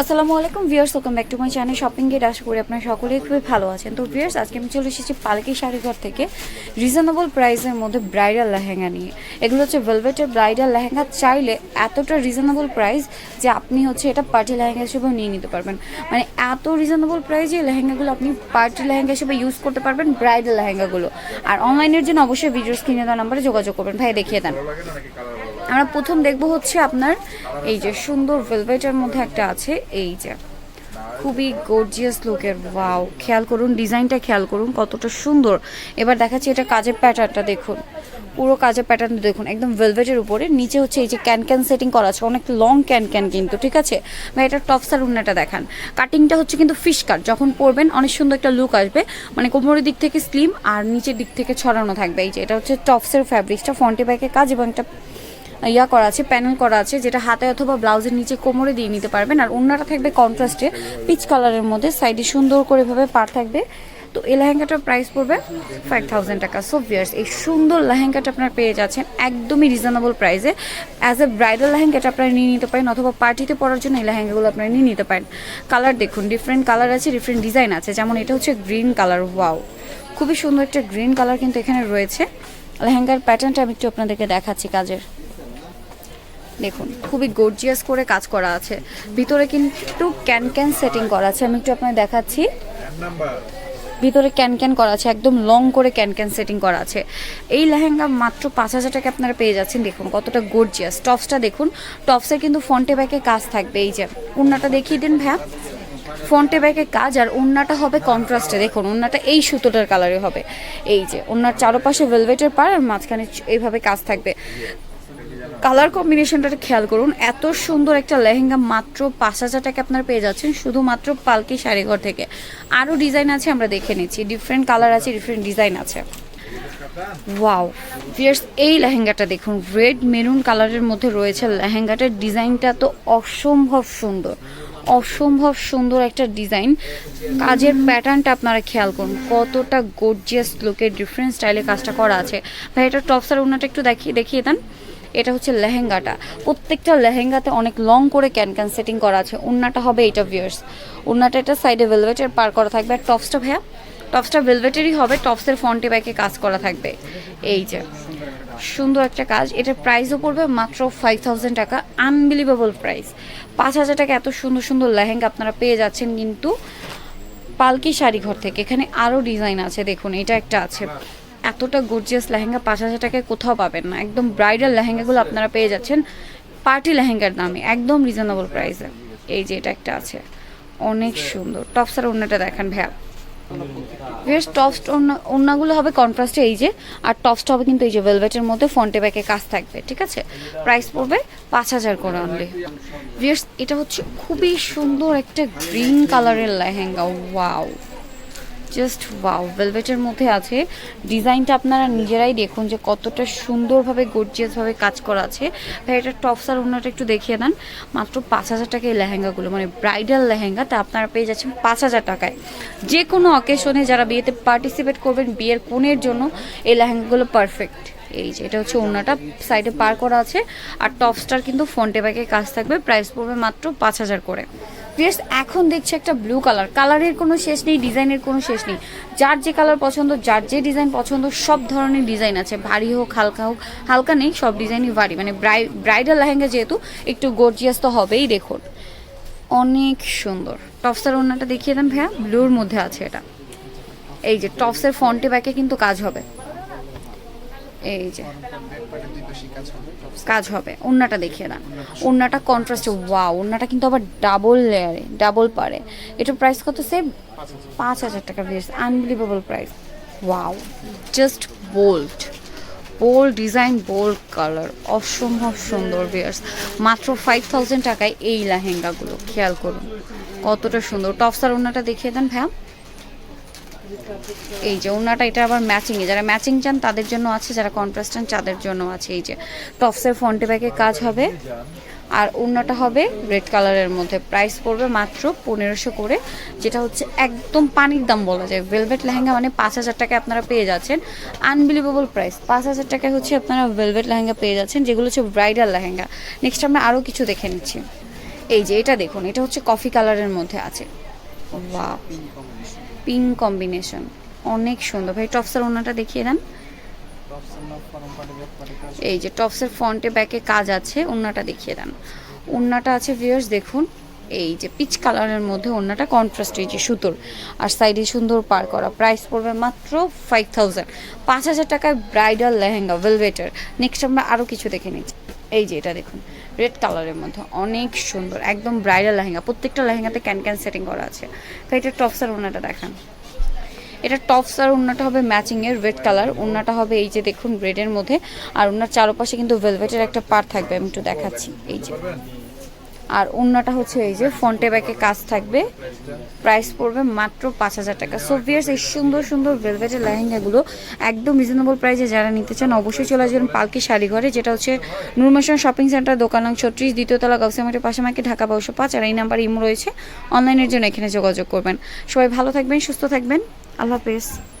আসসালামু আলাইকুম viewers welcome back to my channel shopping gate আশা করি আপনারা সকলেই খুবই ভালো আছেন। তো ভিউয়ার্স আজকে আমি চলে এসেছি পালকি শাড়িঘর থেকে রিজনেবল প্রাইসের মধ্যে ব্রাইডাল লেহেঙ্গা নিয়ে। এগুলো হচ্ছে ভেলভেটের ব্রাইডাল লেহেঙ্গা, চাইলে এতটা রিজনেবল প্রাইস যে আপনি হচ্ছে এটা পার্টি লেহেঙ্গা হিসেবে নিয়ে নিতে পারবেন। মানে এত রিজনেবল প্রাইসে লেহেঙ্গাগুলো আপনি পার্টি লেহেঙ্গা হিসেবে ইউজ করতে পারবেন ব্রাইডাল লেহেঙ্গাগুলো। আর অনলাইনের জন্য অবশ্যই ভিডিও স্ক্রিনে দেওয়া নাম্বারে যোগাযোগ করবেন। ভাই, দেখিয়ে দেন। আমরা প্রথম দেখব হচ্ছে আপনার এই যে সুন্দর ভেলভেটের মধ্যে একটা আছে। এই যে। খুবই গর্জিয়াস লুকের ওয়াও খেয়াল করুন ডিজাইনটা খেয়াল করুন, কতটা সুন্দর। এবার দেখাচ্ছি এটা কাজের প্যাটার্নটা দেখুন। পুরো কাজের প্যাটার্ন দেখুন, একদম ভেলভেটের উপরে। নিচে হচ্ছে এই যে ক্যান ক্যান সেটিং করা আছে, অনেক লং ক্যান ক্যান কিন্তু, ঠিক আছে? বা এটা টপসার উন্নাটা দেখান। কাটিংটা হচ্ছে কিন্তু ফিশ কাট যখন পরবেন অনেক সুন্দর একটা লুক আসবে। মানে কোমরের দিক থেকে স্লিম আর নিচের দিক থেকে ছড়ানো থাকবে। এই যে, এটা হচ্ছে টপসের ফ্যাব্রিক্সটা ফন্টি ব্যাকের কাজ এবং একটা ইয়া করা আছে প্যানেল করা আছে, যেটা হাতে অথবা ব্লাউজের নিচে কোমরে দিয়ে নিতে পারবেন। আর অন্যটা থাকবে কন্ট্রাস্টে পিচ কালারের মধ্যে সাইডে সুন্দর করে ভাবে পার থাকবে। তো এই লেহেঙ্গাটার প্রাইস পড়বে ফাইভ থাউজেন্ড টাকা। সো ভিয়ার্স এই সুন্দর লেহেঙ্গাটা আপনার পেয়ে যাচ্ছেন একদমই রিজনেবল প্রাইসে অ্যাজ এ ব্রাইডাল লেহেঙ্গাটা আপনারা নিয়ে নিতে পারেন, অথবা পার্টিতে পরার জন্য এই লেহেঙ্গাগুলো আপনারা নিয়ে নিতে পারেন। কালার দেখুন ডিফারেন্ট কালার আছে ডিফারেন্ট ডিজাইন আছে। যেমন এটা হচ্ছে গ্রিন কালার ওয়াও খুবই সুন্দর একটা গ্রিন কালার কিন্তু এখানে রয়েছে। লেহেঙ্গার প্যাটার্নটা আমি একটু আপনাদেরকে দেখাচ্ছি কাজের। দেখুন, খুবই গর্জিয়াস করে কাজ করা আছে। ভিতরে কিন্তু ক্যান ক্যান সেটিং করা আছে। আমি একটু আপনাদের দেখাচ্ছি। ভিতরে ক্যান ক্যান করা আছে, একদম লং করে ক্যান ক্যান সেটিং করা আছে। এই লেহেঙ্গা মাত্র পাঁচ হাজার টাকা আপনারা পেয়ে যাচ্ছেন। দেখুন, কতটা গর্জিয়াস টপসটা দেখুন টপসের কিন্তু ফ্রন্টে ব্যাকে কাজ থাকবে। এই যে, উন্নাটা দেখিয়ে দিন ভ্যা ফ্রন্টে ব্যাকে কাজ, আর ওন্নাটা হবে কন্ট্রাস্টে দেখুন ওন্নাটা এই সুতোটার কালারে হবে। এই যে ওন্নার চারপাশে ভেলভেটের পার আর মাঝখানে এইভাবে কাজ থাকবে। কালার কম্বিনেশনটা খেয়াল করুন, এত সুন্দর একটা লেহেঙ্গা মাত্র পাঁচ হাজার টাকা আপনারা পেয়ে যাচ্ছেন, শুধুমাত্র পালকি শাড়িঘর থেকে। আরও ডিজাইন আছে, আমরা দেখে নিচ্ছি। ডিফারেন্ট কালার আছে ডিফারেন্ট ডিজাইন আছে। ওয়াও ফিয়ার্স এই লেহেঙ্গাটা দেখুন রেড মেরুন কালারের মধ্যে রয়েছে লেহেঙ্গাটার ডিজাইনটা তো অসম্ভব সুন্দর। অসম্ভব সুন্দর একটা ডিজাইন। কাজের প্যাটার্নটা আপনারা খেয়াল করুন, কতটা গর্জিয়াস লুকের ডিফারেন্ট স্টাইলে কাজটা করা আছে। ভাই, এটা টপসার ওনাটা একটু দেখিয়ে দেখিয়ে দেন। এটা হচ্ছে লেহেঙ্গাটা। প্রত্যেকটা লেহেঙ্গাতে অনেক লং করে ক্যান ক্যান সেটিং করা আছে। ওন্নাটা হবে এটা ভিয়ার্স ওন্নাটা এটা সাইডে ভেলভেটের পার করা থাকবে। আর টপসটা ভাইয়া টপসটা ভেলভেটেরই হবে। টপসের ফন্টে ব্যাকে কাজ করা থাকবে। এই যে, সুন্দর একটা কাজ। এটার প্রাইসও পড়বে মাত্র ফাইভ থাউজেন্ড টাকা। আনবিলিভেবল প্রাইস পাঁচ হাজার টাকা এত সুন্দর সুন্দর লেহেঙ্গা আপনারা পেয়ে যাচ্ছেন কিন্তু পালকি শাড়ি ঘর থেকে। এখানে আরও ডিজাইন আছে, দেখুন। এটা একটা আছে। এতটা গর্জিয়াস লেহেঙ্গা পাঁচ হাজার টাকায় কোথাও পাবেন না। একদম ব্রাইডাল লেহেঙ্গাগুলো আপনারা পেয়ে যাচ্ছেন। পার্টি লেহেঙ্গার দামে একদম রিজনেবল প্রাইসে এই যে এটা একটা আছে। অনেক সুন্দর। টপসার অন্যটা দেখেন ভ্যা বেশ টপস ওড়নাগুলো হবে কন্ট্রাস্টে এই যে আর টপসটা হবে কিন্তু এই যে ভেলভেটের মধ্যে ফন্টে ব্যাকে কাজ থাকবে ঠিক আছে? প্রাইস পড়বে পাঁচ হাজার করে অনলি ভিয়ার্স এটা হচ্ছে খুবই সুন্দর একটা গ্রিন কালারের লেহেঙ্গা। ওয়াও জাস্ট ওয়াও ভেলভেটের মধ্যে আছে। ডিজাইনটা আপনারা নিজেরাই দেখুন যে কতটা সুন্দরভাবে গর্জিয়াসভাবে কাজ করা আছে। ভাই, এটা টপস আর অন্যটা একটু দেখিয়ে দেন। মাত্র পাঁচ হাজার টাকা এই লেহেঙ্গাগুলো মানে ব্রাইডাল লেহেঙ্গা, তা আপনারা পেয়ে যাচ্ছেন পাঁচ হাজার টাকায়। যে কোনো অকেশনে যারা বিয়েতে পার্টিসিপেট করবেন, বিয়ের কোণের জন্য এই লেহেঙ্গাগুলো পারফেক্ট এই যে, এটা হচ্ছে ওনাটা সাইডে পার করা আছে। আর টপস্টার কিন্তু ফন্টে ব্যাগে কাজ থাকবে প্রাইস পড়বে মাত্র পাঁচ হাজার করে। প্লিজ এখন দেখছি একটা ব্লু কালার কালারের কোনো শেষ নেই ডিজাইনের কোনো শেষ নেই। যার যে কালার পছন্দ, যার যে ডিজাইন পছন্দ, সব ধরনের ডিজাইন আছে। ভারী হোক, হালকা হোক, হালকা নেই, সব ডিজাইনই ভারী। মানে ব্রাইডাল লেহেঙ্গা যেহেতু, একটু গর্জিয়াস তো হবেই দেখুন। অনেক সুন্দর। টপসের ওনাটা দেখিয়ে দেন ভাইয়া ব্লুর মধ্যে আছে এটা। এই যে টপসের ফন্টে ব্যাকে কিন্তু কাজ হবে। এই যে। কাজ হবে ওন্নাটা দেখিয়ে দেন ওন্নাটা কন্ট্রাস্টে ওয়াও ওন্নাটা কিন্তু আবার ডাবল লেয়ারে ডাবল পারে। এটার প্রাইস কত সেম পাঁচ হাজার টাকা বেশ unbelievable price wow just bold bold design bold colour অসম্ভব সুন্দর বিয়ার্স মাত্র ফাইভ থাউজেন্ড টাকায় এই লেহেঙ্গাগুলো, খেয়াল করুন। কতটা সুন্দর। টপসার ওন্নাটা দেখিয়ে দেন ভ্যাম এই যে ওনাটা, এটা আবার ম্যাচিংয়ে যারা ম্যাচিং চান, তাদের জন্য আছে। যারা কন্ট্রাস্ট চান, তাদের জন্য আছে। এই যে টপসের ফন্টে ব্যাগে কাজ হবে। আর ওড়নাটা হবে রেড কালারের মধ্যে। প্রাইস পড়বে মাত্র পনেরোশো করে, যেটা হচ্ছে একদম পানির দাম বলা যায়। ভেলভেট লেহেঙ্গা মানে পাঁচ হাজার টাকায় আপনারা পেয়ে যাচ্ছেন। আনবিলিভেবল প্রাইস পাঁচ হাজার টাকায় হচ্ছে আপনারা ভেলভেট লেহেঙ্গা পেয়ে যাচ্ছেন, যেগুলো হচ্ছে ব্রাইডাল লেহেঙ্গা। নেক্সট আমরা আরও কিছু দেখে নিচ্ছি। এই যে এটা দেখুন, এটা হচ্ছে কফি কালারের মধ্যে আছে। Wow pink combination. অনেক সুন্দর। ভাই, টপসের ওনাটা দেখিয়ে দেন। এই যে টপসের ফ্রন্টে ব্যাকে কাজ আছে ওন্নাটা দেখিয়ে দেন। ওন্নাটা আছে ভিউয়ার্স, দেখুন। এই যে পিচ কালারের মধ্যে ওন্নাটা কন্ট্রাস্ট এই যে সুতোর। আর সাইডে সুন্দর পার করা। প্রাইস পড়বে মাত্র ফাইভ থাউজেন্ড পাঁচ হাজার টাকায় ব্রাইডাল লেহেঙ্গা ভেলভেটার নেক্সট আমরা আরও কিছু দেখে নিচ্ছি। এই যে এটা দেখুন রেড কালারের মধ্যে অনেক সুন্দর, একদম ব্রাইডাল লেহেঙ্গা, প্রত্যেকটা লেহেঙ্গাতে ক্যান ক্যান সেটিং করা আছে। তো এটা টপস আর ওনাটা দেখান। এটা টপস আর ওনাটা হবে ম্যাচিংয়ের রেড কালার ওনাটা হবে এই যে দেখুন রেডের মধ্যে, আর ওনার চারপাশে কিন্তু ভেলভেটের একটা পার থাকবে, আমি একটু দেখাচ্ছি। এই যে। আর ওন্নাটা হচ্ছে এই যে ফন্টে ব্যাকে কাজ থাকবে। প্রাইস পড়বে মাত্র পাঁচ হাজার টাকা। সো ভিয়ার্স এই সুন্দর সুন্দর ভেলভেটের লেহেঙ্গাগুলো একদম রিজনেবল প্রাইসে যারা নিতে চান, অবশ্যই চলে আসবেন পালকি শাড়ি ঘরে, যেটা হচ্ছে নুরমেশন শপিং সেন্টার দোকান নং ছত্রিশ দ্বিতীয়তলা গাউসিয়ামাটির পাশে আমাকে ঢাকা বাউশো পাঁচ, আর এই নাম্বার ইমো রয়েছে। অনলাইনের জন্য এখানে যোগাযোগ করবেন। সবাই ভালো থাকবেন, সুস্থ থাকবেন। আল্লাহ হাফেজ।